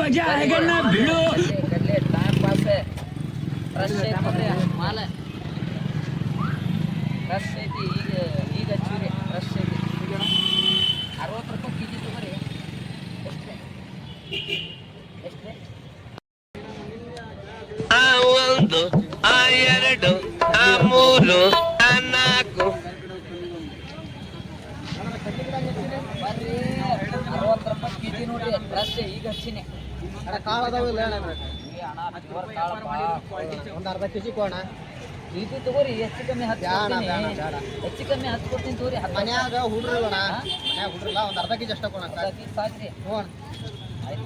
मजा आएगा ना भिड़ो ಕಡ್ಲೆ ಟೈಮ್ ಪಾಸ್ ಫ್ರೆಶ್ ಐತಿ ಮಾಲ ಫ್ರೆಶ್ ಐತಿ ಈಗ ಈಗ ಹಚ್ಚಿರಿ ಫ್ರೆಶ್ ಐತಿ ಅರವತ್ತು ರೂಪಾಯಿ ಕೆ ಜಿ ತಗೋರಿ ಎಷ್ಟು ಎಷ್ಟು ಆ ಒಂದು ಆ ಎರಡು ಆ ಮೂರು ಆ ನಾಲ್ಕು ಬರ್ರಿ ಅರವತ್ತು ರೂಪಾಯಿ ಕೆ ಜಿ ನೋಡ್ರಿ ಫ್ರೆಶ್ ಈಗ ಹಚ್ಚಿನಿ ಒಂದು ಅರ್ಧ ಕೆ ಜಿ ಕೋಣ ಇದು ತಗೋರಿ ಹೆಚ್ಚು ಕಮ್ಮಿ ಹತ್ತು. ಹೆಚ್ಚು ಕಮ್ಮಿ ಹತ್ತು ಕೊಡ್ತೀನಿ ತಗೋರಿ ಮನ್ಯಾಗ ಹುಡ್ರು ಅಣ್ಣ ಮನ್ಯಾಗ ಹುಡ್ರಲ್ಲ ಒಂದು ಅರ್ಧ ಕೆ ಜಿ ಅಷ್ಟ ಕೋಣ ಸಾಕು. ಸಾಕ್ರಿ. ಹ್ಞೂ ಆಯ್ತು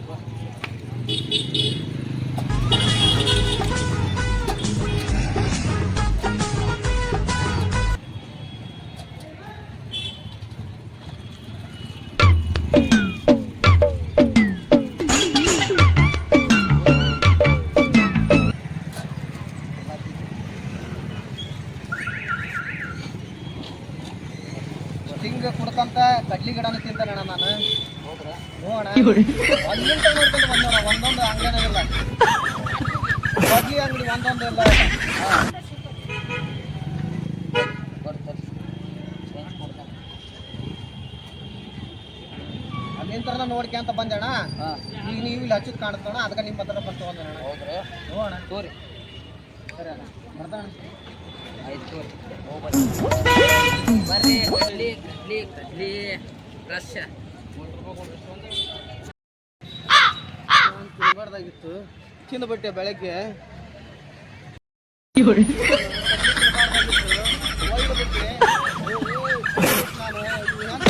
ಹಿಂಗೆ ಕುಡ್ಕಂತ ಕಡ್ಲಿ ಗಿಡನ ತಿಂತಾನೆ ಅಣ್ಣ ನಾನು. ಹ್ಞೂ ಅಣ್ಣ. ಒಂದಿಂತ ನೋಡ್ಕೊಂಡು ಬಂದೋಣ ಒಂದೊಂದು ಅಂಗಡಿನ ಇಲ್ಲ. ಕಡ್ಲಿ ಅಂಗಡಿ ಒಂದೊಂದು ಇಲ್ಲ. ನೋಡ್ಕೊಂತ ಈಗ ನೀವು ಇಲ್ಲಿ ಹಚ್ಚಿದ್ ಕಾಣ್ತೋಣ ಅದಕ್ಕೆ ನಿಮ್ಮ ಹತ್ರ ಬಂದು ತೊಗೊಂಡೆ ಅಣ್ಣ. ಹೌದ್ರಾ? ಹ್ಞೂ ಅಣ್ಣ. ತೋರಿ. ಸರಿ ಅಣ್ಣ. ಬರ್ತಾಣ ಆಯ್ತು ತೋರಿ. ಬರ್ರಿ ಕಡ್ಲಿ ಕಡ್ಲಿ ಕಡ್ಲಿ ಫ್ರೆಶ್ ತಿನ್ಬಾರ್ದಾಗಿತ್ತು. ತಿಂದ್ಬಿಟ್ಟೆ ಬೆಳಗ್ಗೆ. ನಾನು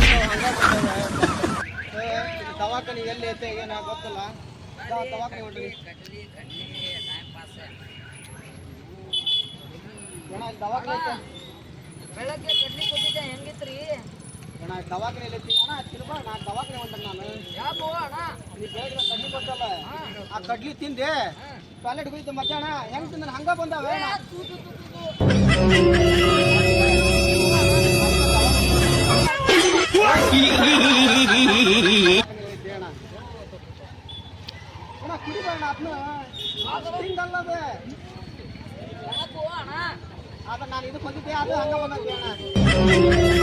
ದವಾಖಾನೆ ಎಲ್ಲಿ ಐತೆ ಏನ ಗೊತ್ತಲ್ಲ ದವಾ- ದವಾಖಾನೆ ಹೊಡ್ರಿ ದವಾಖಾನೆ ಬೆಳಗ್ಗೆ ಕಡ್ಲಿ ಕೊಟ್ಟಿದ್ದೆ ಹೆಂಗಿತ್ರಿ? ಅಣ್ಣ ದವಾಖಾನೆ ಎಲ್ಲಿ ಐತಿ ಅಣ್ಣ ತಿನ್ಬಾ ನಾ ದವಾಖಾನೆ ಹೊಂಟ ನಾನು. ಯಾಕೋ ಅಣ್ಣ? ನೀ ಬೇಗ ಕಡ್ಲಿ ಕೊಟ್ಟಲ್ಲ. ಆ ಕಡ್ಲಿ ತಿಂದೆ. ಟಾಯ್ಲೆಟ್ ಹೋಗಿದ್ದೆ ಮಧ್ಯಾಹ್ನ. ಹೆಂಗ್ ತಿಂದ? ಹಂಗ ಬಂದಾವೆ. ಅಣ್ಣ. ಕುಡಿಬೇಡ ಅದನ್ನ ಹಿಂಗಲ್ಲದೆ ಯಾಕೋ ಅಣ್ಣ? ನಾನು ಇದಕ್ಕೆ ಹೋಗಿದ್ದೆ ಅದು ಹಂಗ ಬಂದ